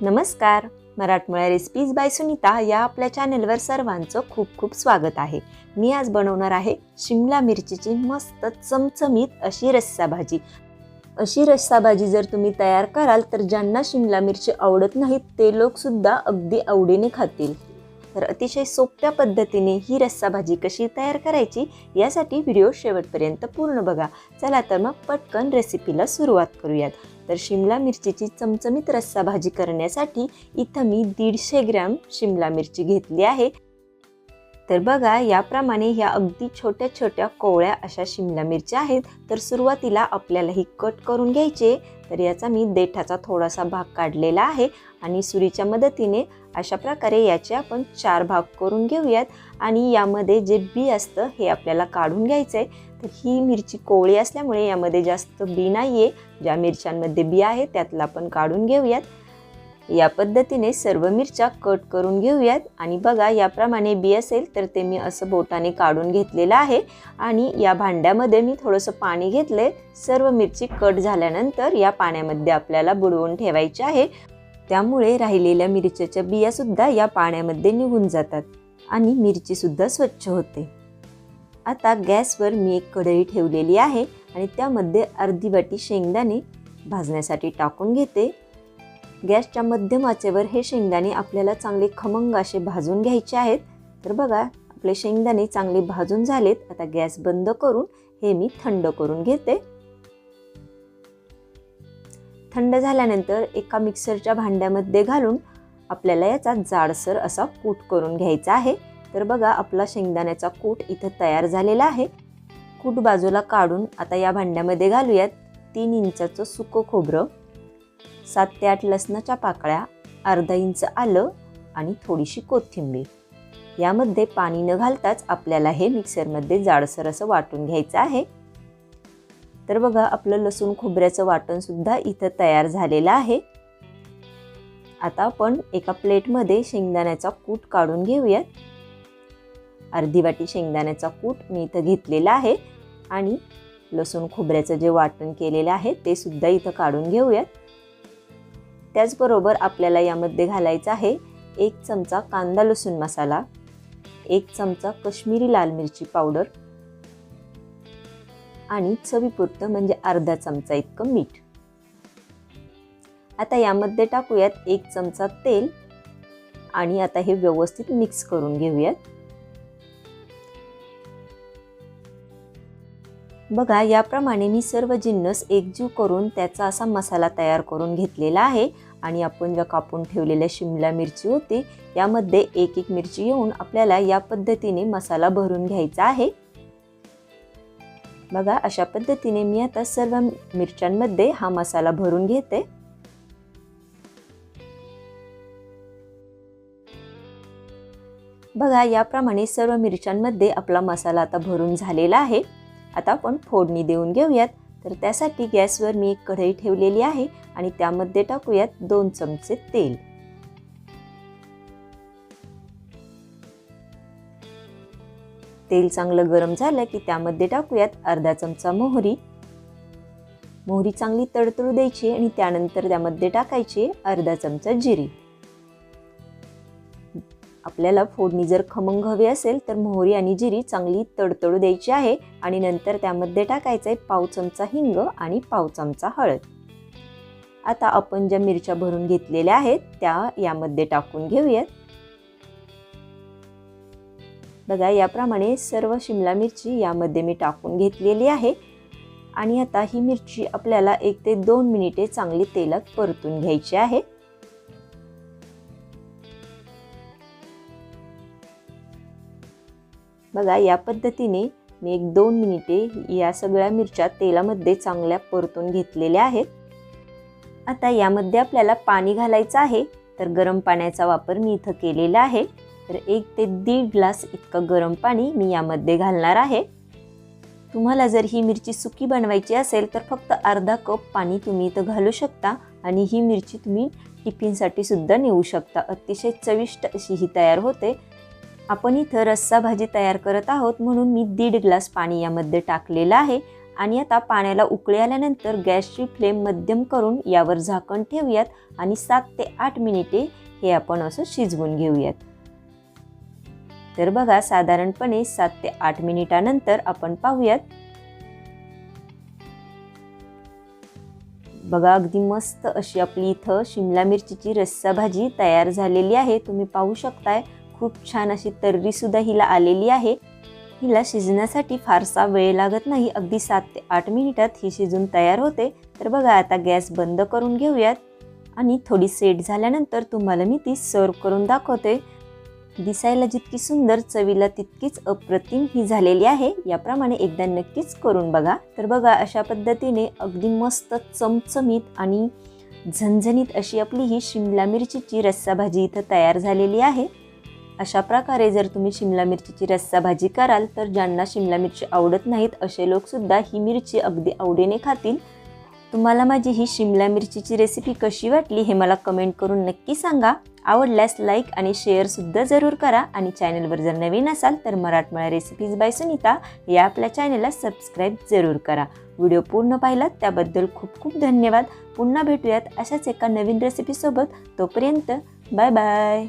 नमस्कार. मराठमोळ्या recipes bye Sunita या आपल्या चॅनलवर सर्वांचं खूप खूप स्वागत आहे. मी आज बनवणार आहे शिमला मिरचीची मस्त चमचमीत अशी रस्सा भाजी. अशी रस्सा भाजी जर तुम्ही तयार कराल तर ज्यांना शिमला मिरची आवडत नाहीत ते लोकसुद्धा अगदी आवडीने खातील. तर अतिशय सोप्या पद्धतीने ही रस्सा भाजी कशी तयार करायची यासाठी व्हिडिओ शेवटपर्यंत पूर्ण बघा. चला तर मग पटकन रेसिपीला सुरुवात करूयात. तर शिमला मिरचीची चमचमीत रस्सा भाजी करण्यासाठी इथं मी दीडशे ग्रॅम शिमला मिरची घेतली आहे. तर बघा याप्रमाणे ह्या अगदी छोट्या छोट्या कोवळ्या अशा शिमला मिरच्या आहेत. तर सुरुवातीला आपल्याला ही कट करून घ्यायचे. तर याचा मी देठाचा थोडासा भाग काढलेला आहे आणि सुरीच्या मदतीने अशा प्रकारे याचे आपण चार भाग करून घेऊयात. आणि यामध्ये जे बी असतं हे आपल्याला काढून घ्यायचं आहे तर ही मिरची कोवळी असल्यामुळे यामध्ये जास्त बी नाही आहे ज्या मिरच्यांमध्ये बी आहे त्यातला आपण काढून घेऊयात. या पद्धतीने सर्व मिरच्या कट करून घेऊयात. आणि बघा याप्रमाणे बी असेल तर ते मी असं बोटाने काढून घेतलेलं आहे. आणि या भांड्यामध्ये मी थोडंसं पाणी घेतले सर्व मिरची कट झाल्यानंतर या पाण्यामध्ये आपल्याला बुडवून ठेवायचे आहे. त्यामुळे राहिलेल्या मिरच्याच्या बियासुद्धा या पाण्यामध्ये निघून जातात आणि मिरचीसुद्धा स्वच्छ होते. आता गॅसवर मी एक कढई ठेवलेली आहे आणि त्यामध्ये अर्धी वाटी शेंगदाणे भाजण्यासाठी टाकून घेते. गॅसच्या मध्यम आचेवर हे शेंगदाणे आपल्याला चांगले खमंग असे भाजून घ्यायचे आहेत. तर बघा आपले शेंगदाणे चांगले भाजून झालेत. आता गॅस बंद करून हे मी थंड करून घेते. थंड झाल्यानंतर एका मिक्सरच्या भांड्यामध्ये घालून आपल्याला याचा जाडसर असा कूट करून घ्यायचा आहे. तर बघा आपला शेंगदाण्याचा कूट इथं तयार झालेला आहे. कूट बाजूला काढून आता या भांड्यामध्ये घालूयात. तीन इंचाचं सुकं खोबरं. सात ते आठ लसणाच्या पाकळ्या अर्धा इंच आलं आणि थोडीशी कोथिंबीर. यामध्ये पाणी न घालताच आपल्याला हे मिक्सरमध्ये जाडसर असं वाटून घ्यायचं आहे. तर बघा आपलं लसूण खोबऱ्याचं वाटणसुद्धा इथं तयार झालेलं आहे. आता आपण एका प्लेटमध्ये शेंगदाण्याचा कूट काढून घेऊयात. अर्धी वाटी शेंगदाण्याचा कूट मी इथं घेतलेला आहे आणि लसूण खोबऱ्याचं जे वाटण केलेलं आहे ते सुद्धा इथं काढून घेऊयात. त्याचबरोबर आपल्याला यामध्ये घालायचं आहे एक चमचा कांदा लसूण मसाला एक चमचा कश्मीरी लाल मिरची पावडर आणि चवीपुरतं म्हणजे अर्धा चमचा इतकं मीठ. आता यामध्ये टाकूयात एक चमचा तेल आणि आता हे व्यवस्थित मिक्स करून घेऊयात. बघा याप्रमाणे मी सर्व जिन्नस एकजीव करून त्याचा असा मसाला तयार करून घेतलेला आहे. आणि आपण ज्या कापून ठेवलेल्या शिमला मिरची होती यामध्ये एक एक मिरची येऊन आपल्याला या पद्धतीने मसाला भरून घ्यायचा आहे. बघा अशा पद्धतीने मी आता सर्व मिरच्यांमध्ये हा मसाला भरून घेते. बघा याप्रमाणे सर्व मिरच्यांमध्ये आपला मसाला आता भरून झालेला आहे. आता आपण फोडणी देऊन घेऊयात. तर त्यासाठी गॅसवर मी एक कढई ठेवलेली आहे आणि त्यामध्ये टाकूयात दोन चमचे तेल. तेल चांगलं गरम झालं की त्यामध्ये टाकूयात अर्धा चमचा मोहरी. मोहरी चांगली तडतडू द्यायची आणि त्यानंतर त्यामध्ये टाकायची अर्धा चमचा जिरी. आपल्याला फोडणी जर खमंग हवी असेल तर मोहरी आणि जिरी चांगली तडतडू द्यायची आहे आणि नंतर त्यामध्ये टाकायचं आहे पाव चमचा हिंग आणि पाव चमचा हळद. आता आपण ज्या मिरच्या भरून घेतलेल्या आहेत त्या यामध्ये टाकून घेऊयात. बघा याप्रमाणे सर्व शिमला मिरची यामध्ये मी टाकून घेतलेली आहे आणि आता ही मिरची आपल्याला एक ते दोन मिनिटे चांगली तेलात परतून घ्यायची आहे. बघा या पद्धतीने मी एक दोन मिनिटे या सगळ्या मिरच्या तेलामध्ये चांगल्या परतून घेतलेल्या आहेत. आता यामध्ये आपल्याला पाणी घालायचं आहे तर गरम पाण्याचा वापर मी इथं केलेला आहे. तर एक ते दीड ग्लास इतकं गरम पाणी मी यामध्ये घालणार आहे. तुम्हाला जर ही मिरची सुकी बनवायची असेल तर फक्त अर्धा कप पाणी तुम्ही इथं घालू शकता आणि ही मिरची तुम्ही टिफिनसाठी सुद्धा नेऊ शकता. अतिशय चविष्ट अशी ही तयार होते. आपण इथं रस्सा भाजी तयार करत आहोत म्हणून मी दीड ग्लास पाणी यामध्ये टाकलेलं आहे आणि आता पाण्याला उकळी आल्यानंतर गॅसची फ्लेम मध्यम करून यावर झाकण ठेवूयात आणि सात ते आठ मिनिटे हे आपण असं शिजवून घेऊयात. तर बघा साधारणपणे सात ते आठ मिनिटानंतर आपण पाहूयात. बघा अगदी मस्त अशी आपली इथं शिमला मिरचीची रस्सा भाजी तयार झालेली आहे. तुम्ही पाहू शकताय खूप छान अशी तर्रीसुद्धा हिला आलेली आहे. हिला शिजण्यासाठी फारसा वेळ लागत नाही. अगदी सात ते आठ मिनिटात ही शिजून तयार होते. तर बघा आता गॅस बंद करून घेऊयात. आणि थोडी सेट झाल्यानंतर तुम्हाला मी ती सर्व करून दाखवते. दिसायला जितकी सुंदर चवीला तितकीच अप्रतिम ही झालेली आहे. याप्रमाणे एकदा नक्कीच करून बघा. तर बघा अशा पद्धतीने अगदी मस्त चमचमीत आणि झणझणीत अशी आपली ही शिमला मिरचीची रस्सा भाजी इथं तयार झालेली आहे. अशा प्रकारे जर तुम्ही शिमला मिरचीची रस्सा भाजी कराल तर ज्यांना शिमला मिरची आवडत नाहीत असे लोकसुद्धा ही मिरची अगदी आवडीने खातील. तुम्हाला माझी ही शिमला मिरचीची रेसिपी कशी वाटली हे मला कमेंट करून नक्की सांगा. आवडल्यास लाईक आणि शेअरसुद्धा जरूर करा आणि चॅनलवर जर नवीन असाल तर मराठमळा रेसिपीज बाय सुनीता या आपल्या चॅनलला सबस्क्राईब जरूर करा. व्हिडिओ पूर्ण पाहिलात त्याबद्दल खूप खूप धन्यवाद. पुन्हा भेटूयात अशाच एका नवीन रेसिपीसोबत तोपर्यंत बाय बाय